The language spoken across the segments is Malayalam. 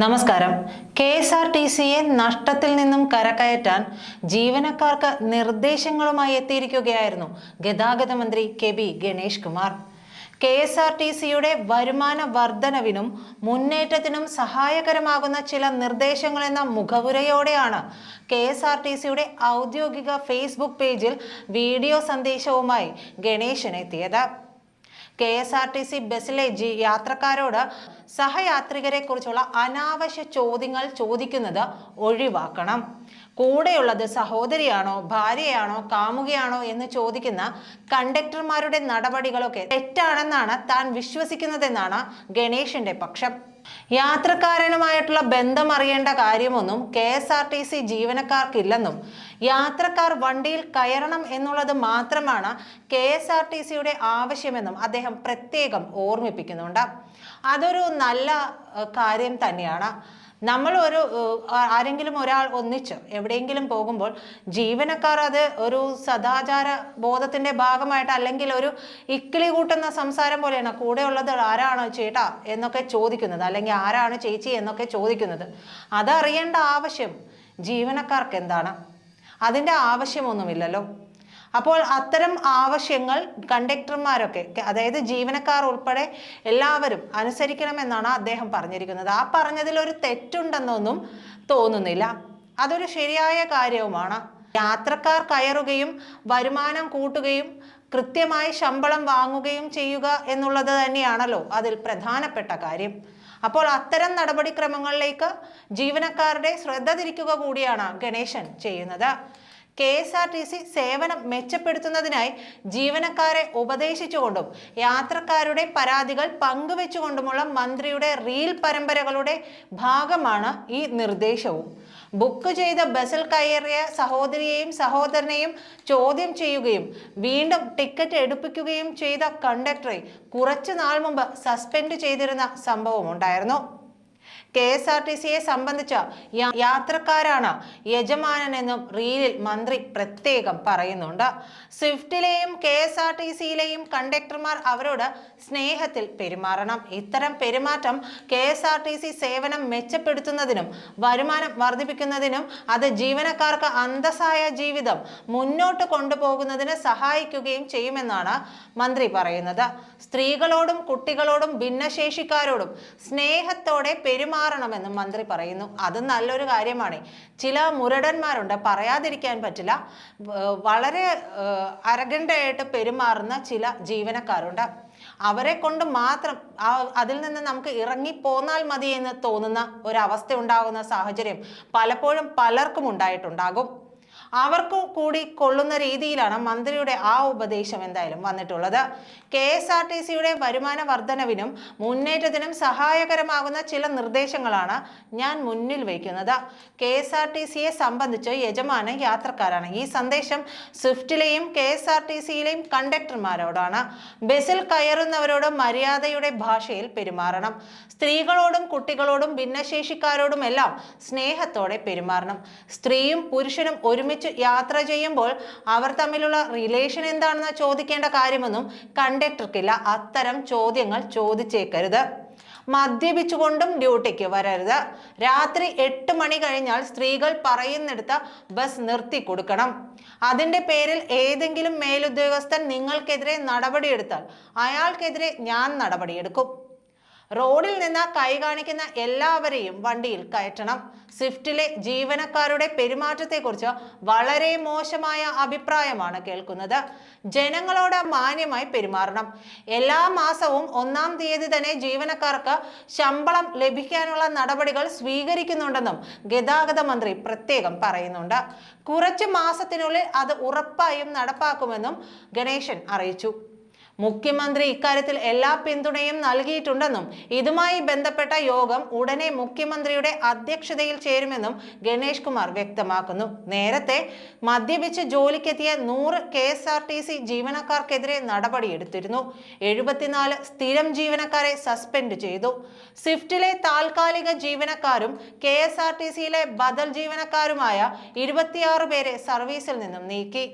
നമസ്കാരം. കെ എസ് ആർ ടി സിയെ നഷ്ടത്തിൽ നിന്നും കരകയറ്റാൻ ജീവനക്കാർക്ക് നിർദ്ദേശങ്ങളുമായി എത്തിയിരിക്കുകയായിരുന്നു ഗതാഗത മന്ത്രി K B Ganesh Kumar. K S R T സിയുടെ വരുമാന വർധനവിനും മുന്നേറ്റത്തിനും സഹായകരമാകുന്ന ചില നിർദ്ദേശങ്ങൾ എന്ന മുഖവുരയോടെയാണ് കെ എസ് ആർ ടി സിയുടെ ഔദ്യോഗിക ഫേസ്ബുക്ക് പേജിൽ വീഡിയോ സന്ദേശവുമായി ഗണേശൻ എത്തിയത്. K S R T C ബസ്സിലെ ജി യാത്രക്കാരോട് സഹയാത്രികരെ കുറിച്ചുള്ള അനാവശ്യ ചോദ്യങ്ങൾ ചോദിക്കുന്നത് ഒഴിവാക്കണം. കൂടെയുള്ളത് സഹോദരിയാണോ ഭാര്യയാണോ കാമുകയാണോ എന്ന് ചോദിക്കുന്ന കണ്ടക്ടർമാരുടെ നടപടികളൊക്കെ തെറ്റാണെന്നാണ് താൻ വിശ്വസിക്കുന്നതെന്നാണ് ഗണേഷിന്റെ പക്ഷം. യാത്രക്കാരനുമായിട്ടുള്ള ബന്ധം അറിയേണ്ട കാര്യമൊന്നും K S R T C ജീവനക്കാർക്കില്ലെന്നും യാത്രക്കാർ വണ്ടിയിൽ കയറണം എന്നുള്ളത് മാത്രമാണ് കെ എസ് ആർ ടി സിയുടെ ആവശ്യമെന്നും അദ്ദേഹം പ്രത്യേകം ഓർമ്മിപ്പിക്കുന്നുണ്ട്. അതൊരു നല്ല കാര്യം തന്നെയാണ്. നമ്മൾ ഒരു ആരെങ്കിലും ഒരാൾ ഒന്നിച്ച് എവിടെയെങ്കിലും പോകുമ്പോൾ ജീവനക്കാർ അത് ഒരു സദാചാര ബോധത്തിന്റെ ഭാഗമായിട്ട് അല്ലെങ്കിൽ ഒരു ഇക്കിളി കൂട്ടുന്ന സംസാരം പോലെയാണ് കൂടെ ഉള്ളത് ആരാണ് ചേട്ടാ എന്നൊക്കെ ചോദിക്കുന്നത് അല്ലെങ്കിൽ ആരാണ് ചേച്ചി എന്നൊക്കെ ചോദിക്കുന്നത്. അതറിയേണ്ട ആവശ്യം ജീവനക്കാർക്ക് എന്താണ്? അതിന്റെ ആവശ്യമൊന്നുമില്ലല്ലോ. അപ്പോൾ അത്തരം ആവശ്യങ്ങൾ കണ്ടക്ടർമാരൊക്കെ അതായത് ജീവനക്കാർ ഉൾപ്പെടെ എല്ലാവരും അനുസരിക്കണമെന്നാണ് അദ്ദേഹം പറഞ്ഞിരിക്കുന്നത്. ആ പറഞ്ഞതിൽ ഒരു തെറ്റുണ്ടെന്നൊന്നും തോന്നുന്നില്ല. അതൊരു ശരിയായ കാര്യവുമാണ്. യാത്രക്കാർ കയറുകയും വരുമാനം കൂട്ടുകയും കൃത്യമായി ശമ്പളം വാങ്ങുകയും ചെയ്യുക എന്നുള്ളത് തന്നെയാണല്ലോ അതിൽ പ്രധാനപ്പെട്ട കാര്യം. അപ്പോൾ അത്തരം നടപടിക്രമങ്ങളിലേക്ക് ജീവനക്കാരുടെ ശ്രദ്ധ തിരിക്കുക കൂടിയാണ് ഗണേശൻ ചെയ്യുന്നത്. K S R T C സേവനം മെച്ചപ്പെടുത്തുന്നതിനായി ജീവനക്കാരെ ഉപദേശിച്ചുകൊണ്ടും യാത്രക്കാരുടെ പരാതികൾ പങ്കുവെച്ചുകൊണ്ടുമുള്ള മന്ത്രിയുടെ റീൽ പരമ്പരകളുടെ ഭാഗമാണ് ഈ നിർദ്ദേശവും. ബുക്ക് ചെയ്ത ബസ്സിൽ കയറിയ സഹോദരിയെയും സഹോദരനെയും ചോദ്യം ചെയ്യുകയും വീണ്ടും ടിക്കറ്റ് എടുപ്പിക്കുകയും ചെയ്ത കണ്ടക്ടറെ കുറച്ചു നാൾ മുമ്പ് സസ്പെൻഡ് ചെയ്തിരുന്ന സംഭവം ഉണ്ടായിരുന്നു കെ എസ് ആർ ടി സിയെ സംബന്ധിച്ച യാത്രക്കാരാണ് യജമാനനെന്നും റീലിൽ മന്ത്രി പ്രത്യേകം പറയുന്നുണ്ട്. സ്വിഫ്റ്റിലെയും കെ എസ് ആർ ടി സിയിലെയും കണ്ടക്ടർമാർ അവരോട് സ്നേഹത്തിൽ പെരുമാറണം. ഇത്തരം പെരുമാറ്റം K S R T C സേവനം മെച്ചപ്പെടുത്തുന്നതിനും വരുമാനം വർദ്ധിപ്പിക്കുന്നതിനും അത് ജീവനക്കാർക്ക് അന്തസ്സായ ജീവിതം മുന്നോട്ട് കൊണ്ടുപോകുന്നതിന് സഹായിക്കുകയും ചെയ്യുമെന്നാണ് മന്ത്രി പറയുന്നത്. സ്ത്രീകളോടും കുട്ടികളോടും ഭിന്നശേഷിക്കാരോടും സ്നേഹത്തോടെ പെരുമാറണമെന്നും മന്ത്രി പറയുന്നു. അത് നല്ലൊരു കാര്യമാണ്. ചില മുരടന്മാരുണ്ട് പറയാതിരിക്കാൻ പറ്റില്ല. വളരെ അരഗണ്ടയായിട്ട് പെരുമാറുന്ന ചില ജീവനക്കാരുണ്ട്. അവരെ കൊണ്ട് മാത്രം ആ അതിൽ നിന്ന് നമുക്ക് ഇറങ്ങി പോന്നാൽ മതി എന്ന് തോന്നുന്ന ഒരവസ്ഥ ഉണ്ടാകുന്ന സാഹചര്യം പലപ്പോഴും പലർക്കും ഉണ്ടായിട്ടുണ്ടാകും. അവർക്ക് കൂടി കൊള്ളുന്ന രീതിയിലാണ് മന്ത്രിയുടെ ആ ഉപദേശം എന്തായാലും വന്നിട്ടുള്ളത്. കെ എസ് ആർ ടി സിയുടെ വരുമാന വർധനവിനും മുന്നേറ്റത്തിനും സഹായകരമാകുന്ന ചില നിർദ്ദേശങ്ങളാണ് ഞാൻ മുന്നിൽ വയ്ക്കുന്നത്. കെ എസ് ആർ ടി സിയെ സംബന്ധിച്ച് യജമാനൻ യാത്രക്കാരാണ്. ഈ സന്ദേശം സ്വിഫ്റ്റിലെയും കെ എസ് ആർ ടി സിയിലെയും കണ്ടക്ടർമാരോടാണ്. ബസ്സിൽ കയറുന്നവരോട് മര്യാദയുടെ ഭാഷയിൽ പെരുമാറണം. സ്ത്രീകളോടും കുട്ടികളോടും ഭിന്നശേഷിക്കാരോടും എല്ലാം സ്നേഹത്തോടെ പെരുമാറണം. സ്ത്രീയും പുരുഷനും ഒരുമിച്ച് യാത്ര ചെയ്യുമ്പോൾ അവർ തമ്മിലുള്ള റിലേഷൻ എന്താണെന്ന് ചോദിക്കേണ്ട കാര്യമൊന്നും കണ്ടക്ടർക്കില്ല അത്തരം ചോദ്യങ്ങൾ ചോദിച്ചേക്കരുത്. മദ്യപിച്ചുകൊണ്ടും ഡ്യൂട്ടിക്ക് വരരുത്. രാത്രി എട്ട് മണി കഴിഞ്ഞാൽ സ്ത്രീകൾ പറയുന്നിടത്ത് ബസ് നിർത്തി കൊടുക്കണം. അതിന്റെ പേരിൽ ഏതെങ്കിലും മേലുദ്യോഗസ്ഥൻ നിങ്ങൾക്കെതിരെ നടപടിയെടുത്താൽ അയാൾക്കെതിരെ ഞാൻ നടപടിയെടുക്കും. റോഡിൽ നിന്ന് കൈ കാണിക്കുന്ന എല്ലാവരെയും വണ്ടിയിൽ കയറ്റണം. സ്വിഫ്റ്റിലെ ജീവനക്കാരുടെ പെരുമാറ്റത്തെക്കുറിച്ച് വളരെ മോശമായ അഭിപ്രായമാണ് കേൾക്കുന്നത്. ജനങ്ങളോട് മാന്യമായി പെരുമാറണം. എല്ലാ മാസവും ഒന്നാം തീയതി തന്നെ ജീവനക്കാർക്ക് ശമ്പളം ലഭിക്കാനുള്ള നടപടികൾ സ്വീകരിക്കുന്നുണ്ടെന്നും ഗതാഗത മന്ത്രി പ്രത്യേകം പറയുന്നുണ്ട്. കുറച്ച് മാസത്തിനുള്ളിൽ അത് ഉറപ്പായും നടപ്പാക്കുമെന്നും ഗണേശൻ അറിയിച്ചു. മുഖ്യമന്ത്രി ഇക്കാര്യത്തിൽ എല്ലാ പിന്തുണയും നൽകിയിട്ടുണ്ടെന്നും ഇതുമായി ബന്ധപ്പെട്ട യോഗം ഉടനെ മുഖ്യമന്ത്രിയുടെ അധ്യക്ഷതയിൽ ചേരുമെന്നും ഗണേഷ് കുമാർ വ്യക്തമാക്കുന്നു. നേരത്തെ മദ്യപിച്ച് ജോലിക്കെത്തിയ നൂറ് K S R T C ജീവനക്കാർക്കെതിരെ നടപടിയെടുത്തിരുന്നു. എഴുപത്തിനാല് സ്ഥിരം ജീവനക്കാരെ സസ്പെൻഡ് ചെയ്തു. സ്വിഫ്റ്റിലെ താൽക്കാലിക ജീവനക്കാരും കെ എസ് ആർ ടി സിയിലെ ബദൽ ജീവനക്കാരുമായ ഇരുപത്തിയാറ് പേരെ സർവീസിൽ നിന്നും നീക്കി.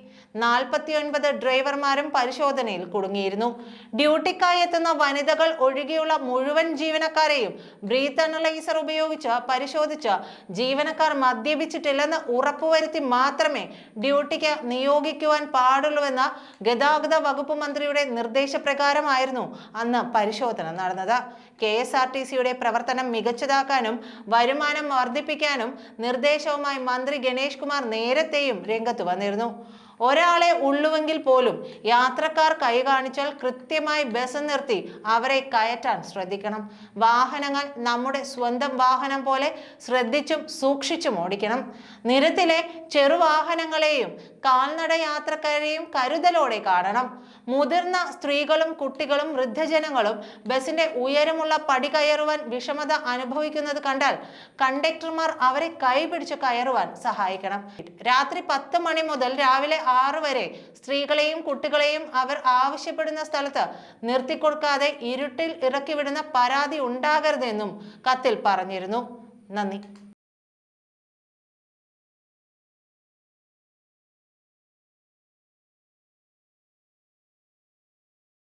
നാൽപ്പത്തിയൊൻപത് ഡ്രൈവർമാരും പരിശോധനയിൽ കുടുങ്ങിയിരുന്നു. നൽകിയിരുന്നു ഡ്യൂട്ടിക്കായി എത്തുന്ന വനിതകൾ ഒഴികെയുള്ള മുഴുവൻ ജീവനക്കാരെയും ബ്രീത്ത് അനലൈസർ ഉപയോഗിച്ച് പരിശോധിച്ച് ജീവനക്കാർ മദ്യപിച്ചിട്ടില്ലെന്ന് ഉറപ്പുവരുത്തി മാത്രമേ ഡ്യൂട്ടിക്ക് നിയോഗിക്കുവാൻ പാടുള്ളൂവെന്ന ഗതാഗത വകുപ്പ് മന്ത്രിയുടെ നിർദ്ദേശപ്രകാരമായിരുന്നു അന്ന് പരിശോധന നടന്നത്. കെ എസ് ആർ ടി സിയുടെ പ്രവർത്തനം മികച്ചതാക്കാനും വരുമാനം വർദ്ധിപ്പിക്കാനും നിർദ്ദേശവുമായി മന്ത്രി ഗണേഷ് കുമാർ നേരത്തെയും രംഗത്ത് വന്നിരുന്നു. ഒരാളെ ഉള്ളുവെങ്കിൽ പോലും യാത്രക്കാർ കൈ കാണിച്ചാൽ കൃത്യമായി ബസ് നിർത്തി അവരെ കയറ്റാൻ ശ്രദ്ധിക്കണം. വാഹനങ്ങൾ നമ്മുടെ സ്വന്തം വാഹനം പോലെ ശ്രദ്ധിച്ചും സൂക്ഷിച്ചും ഓടിക്കണം. നിരത്തിലെ ചെറുവാഹനങ്ങളെയും കാൽനട യാത്രക്കാരെയും കരുതലോടെ കാണണം. മുതിർന്ന സ്ത്രീകളും കുട്ടികളും വൃദ്ധജനങ്ങളും ബസിന്റെ ഉയരമുള്ള പടി കയറുവാൻ വിഷമത അനുഭവിക്കുന്നത് കണ്ടാൽ കണ്ടക്ടർമാർ അവരെ കൈപിടിച്ച് കയറുവാൻ സഹായിക്കണം. രാത്രി പത്ത് മണി മുതൽ രാവിലെ ആറ് വരെ സ്ത്രീകളെയും കുട്ടികളെയും അവർ ആവശ്യപ്പെടുന്ന സ്ഥലത്ത് നിർത്തിക്കൊടുക്കാതെ ഇരുട്ടിൽ ഇറക്കിവിടുന്ന പരാതി ഉണ്ടാകരുതെന്നും കത്തിൽ പറഞ്ഞിരുന്നു. നന്ദി.